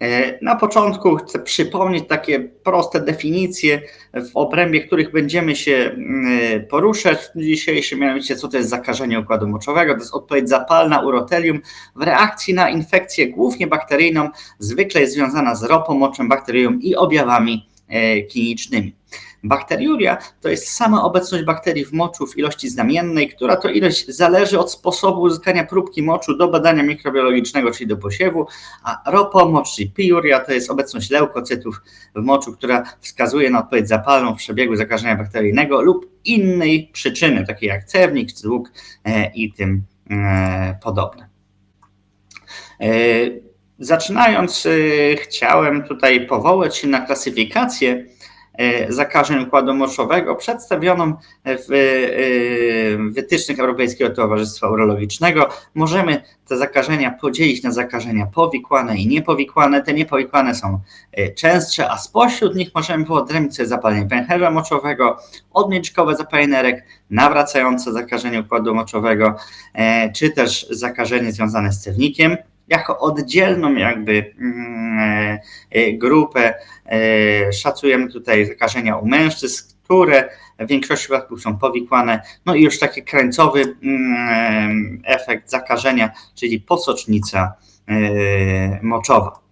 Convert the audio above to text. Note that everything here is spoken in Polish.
E, na początku chcę przypomnieć takie proste definicje, w obrębie których będziemy się mm, poruszać w dzisiejszym, mianowicie co to jest zakażenie układu moczowego. To jest odpowiedź zapalna urotelium w reakcji na infekcję głównie bakteryjną, zwykle jest związana z ropomoczem, bakterią i objawami e, klinicznymi. Bakteriuria to jest sama obecność bakterii w moczu w ilości znamiennej, która to ilość zależy od sposobu uzyskania próbki moczu do badania mikrobiologicznego, czyli do posiewu, a ropomocz, czyli piuria, to jest obecność leukocytów w moczu, która wskazuje na odpowiedź zapalną w przebiegu zakażenia bakteryjnego lub innej przyczyny, takiej jak cewnik, zwłók e, i tym e, podobne. E, zaczynając, chciałem tutaj powołać się na klasyfikację zakażeń układu moczowego przedstawioną w e, wytycznych Europejskiego Towarzystwa Urologicznego. Możemy te zakażenia podzielić na zakażenia powikłane i niepowikłane. Te niepowikłane są e, częstsze, a spośród nich możemy wyodrębnić zapalenie pęcherza moczowego, odmieczkowe zapalenie nawracające zakażenie układu moczowego, czy też zakażenie związane z cewnikiem jako oddzielną jakby mm, e, grupę e, szacujemy tutaj zakażenia u mężczyzn, które w większości przypadków są powikłane. No i już taki krańcowy mm, efekt zakażenia, czyli posocznica e, moczowa.